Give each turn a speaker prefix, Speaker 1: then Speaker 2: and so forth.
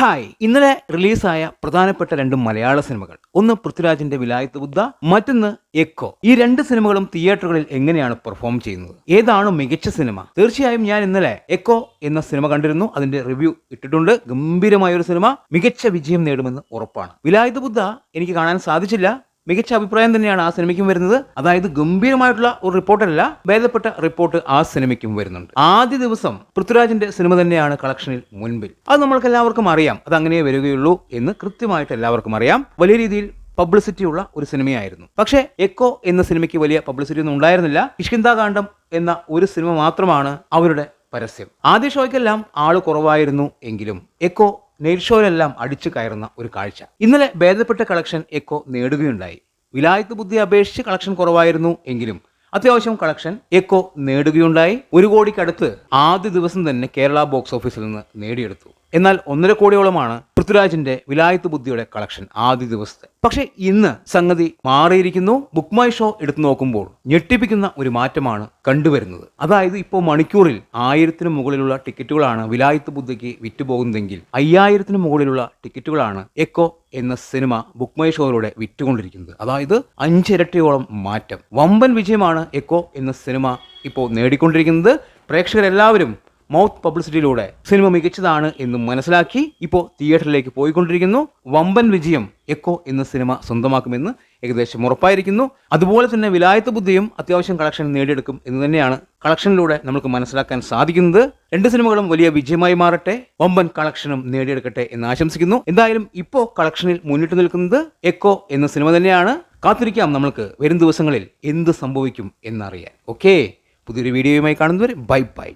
Speaker 1: Hi. ഇന്നലെ റിലീസായ പ്രധാനപ്പെട്ട രണ്ട് മലയാള സിനിമകൾ. ഒന്ന് പൃഥ്വിരാജിന്റെ വിലായത്ത് ബുദ്ധ മറ്റൊന്ന് എക്കോ. ഈ രണ്ട് സിനിമകളും തിയേറ്ററുകളിൽ എങ്ങനെയാണ് പെർഫോം ചെയ്യുന്നത്? ഏതാണ് മികച്ച സിനിമ? തീർച്ചയായും ഞാൻ ഇന്നലെ എക്കോ എന്ന സിനിമ കണ്ടിരുന്നു. അതിന്റെ റിവ്യൂ ഇട്ടിട്ടുണ്ട്. ഗംഭീരമായ ഒരു സിനിമ. മികച്ച വിജയം നേടുമെന്ന് ഉറപ്പാണ്. വിലായത്ത് ബുദ്ധ എനിക്ക് കാണാൻ സാധിച്ചില്ല. മികച്ച അഭിപ്രായം തന്നെയാണ് ആ സിനിമയ്ക്കും വരുന്നത്. അതായത് ഗംഭീരമായിട്ടുള്ള ഒരു റിപ്പോർട്ടല്ല ഭേദപ്പെട്ട റിപ്പോർട്ട് ആ സിനിമയ്ക്കും വരുന്നുണ്ട്. ആദ്യ ദിവസം പൃഥ്വിരാജിന്റെ സിനിമ തന്നെയാണ് കളക്ഷനിൽ മുൻപിൽ. അത് നമ്മൾക്ക് എല്ലാവർക്കും അറിയാം. അത് അങ്ങനെ വരികയുള്ളൂ എന്ന് കൃത്യമായിട്ട് എല്ലാവർക്കും അറിയാം. വലിയ രീതിയിൽ പബ്ലിസിറ്റി ഉള്ള ഒരു സിനിമയായിരുന്നു. പക്ഷേ എക്കോ എന്ന സിനിമയ്ക്ക് വലിയ പബ്ലിസിറ്റി ഒന്നും ഉണ്ടായിരുന്നില്ല. കിഷ്കിന്താകാന്ഡം എന്ന ഒരു സിനിമ മാത്രമാണ് അവരുടെ പരസ്യം. ആദ്യ ഷോയ്ക്കെല്ലാം ആൾ കുറവായിരുന്നു എങ്കിലും എക്കോ നെയ്റ്റ് ഷോയിലെല്ലാം അടിച്ചു കയറുന്ന ഒരു കാഴ്ച. ഇന്നലെ ഭേദപ്പെട്ട കളക്ഷൻ എക്കോ നേടുകയുണ്ടായി. വിലായത്ത് ബുദ്ധി അപേക്ഷിച്ച് കളക്ഷൻ കുറവായിരുന്നു എങ്കിലും അത്യാവശ്യം കളക്ഷൻ എക്കോ നേടുകയുണ്ടായി. ഒരു കോടിക്കടുത്ത് ആദ്യ ദിവസം തന്നെ കേരള ബോക്സ് ഓഫീസിൽ നിന്ന് നേടിയെടുത്തു. എന്നാൽ ഒന്നര കോടിയോളമാണ് പൃഥ്വിരാജിന്റെ വിലായത്ത് ബുദ്ധിയുടെ കളക്ഷൻ ആദ്യ ദിവസത്തെ. പക്ഷേ ഇന്ന് സംഗതി മാറിയിരിക്കുന്നു. ബുക്ക് മൈ ഷോ എടുത്തു നോക്കുമ്പോൾ ഞെട്ടിപ്പിക്കുന്ന ഒരു മാറ്റമാണ് കണ്ടുവരുന്നത്. അതായത് ഇപ്പോൾ മണിക്കൂറിൽ ആയിരത്തിന് മുകളിലുള്ള ടിക്കറ്റുകളാണ് വിലായത്ത് ബുദ്ധിക്ക് വിറ്റുപോകുന്നതെങ്കിൽ അയ്യായിരത്തിന് മുകളിലുള്ള ടിക്കറ്റുകളാണ് എക്കോ എന്ന സിനിമ ബുക്ക് മൈ ഷോയിലൂടെ വിറ്റുകൊണ്ടിരിക്കുന്നത്. അതായത് അഞ്ചിരട്ടിയോളം മാറ്റം. വമ്പൻ വിജയമാണ് എക്കോ എന്ന സിനിമ ഇപ്പോൾ നേടിക്കൊണ്ടിരിക്കുന്നത്. പ്രേക്ഷകരെല്ലാവരും മൗത്ത് പബ്ലിസിറ്റിയിലൂടെ സിനിമ മികച്ചതാണ് എന്ന് മനസ്സിലാക്കി ഇപ്പോൾ തിയേറ്ററിലേക്ക് പോയിക്കൊണ്ടിരിക്കുന്നു. വമ്പൻ വിജയം എക്കോ എന്ന സിനിമ സ്വന്തമാക്കുമെന്ന് ഏകദേശം ഉറപ്പായിരിക്കുന്നു. അതുപോലെ തന്നെ വിലായത്ത് ബുദ്ധിയും അത്യാവശ്യം കളക്ഷൻ നേടിയെടുക്കും എന്ന് തന്നെയാണ് കളക്ഷനിലൂടെ നമുക്ക് മനസ്സിലാക്കാൻ സാധിക്കുന്നത്. രണ്ട് സിനിമകളും വലിയ വിജയമായി മാറട്ടെ വമ്പൻ കളക്ഷനും നേടിയെടുക്കട്ടെ എന്ന് ആശംസിക്കുന്നു. എന്തായാലും ഇപ്പോൾ കളക്ഷനിൽ മുന്നിട്ട് നിൽക്കുന്നത് എക്കോ എന്ന സിനിമ തന്നെയാണ്. കാത്തിരിക്കാം നമ്മൾക്ക് വരും ദിവസങ്ങളിൽ എന്ത് സംഭവിക്കും എന്നറിയാൻ. ഓക്കെ പുതിയൊരു വീഡിയോയുമായി കാണുന്നവർ ബൈ ബൈ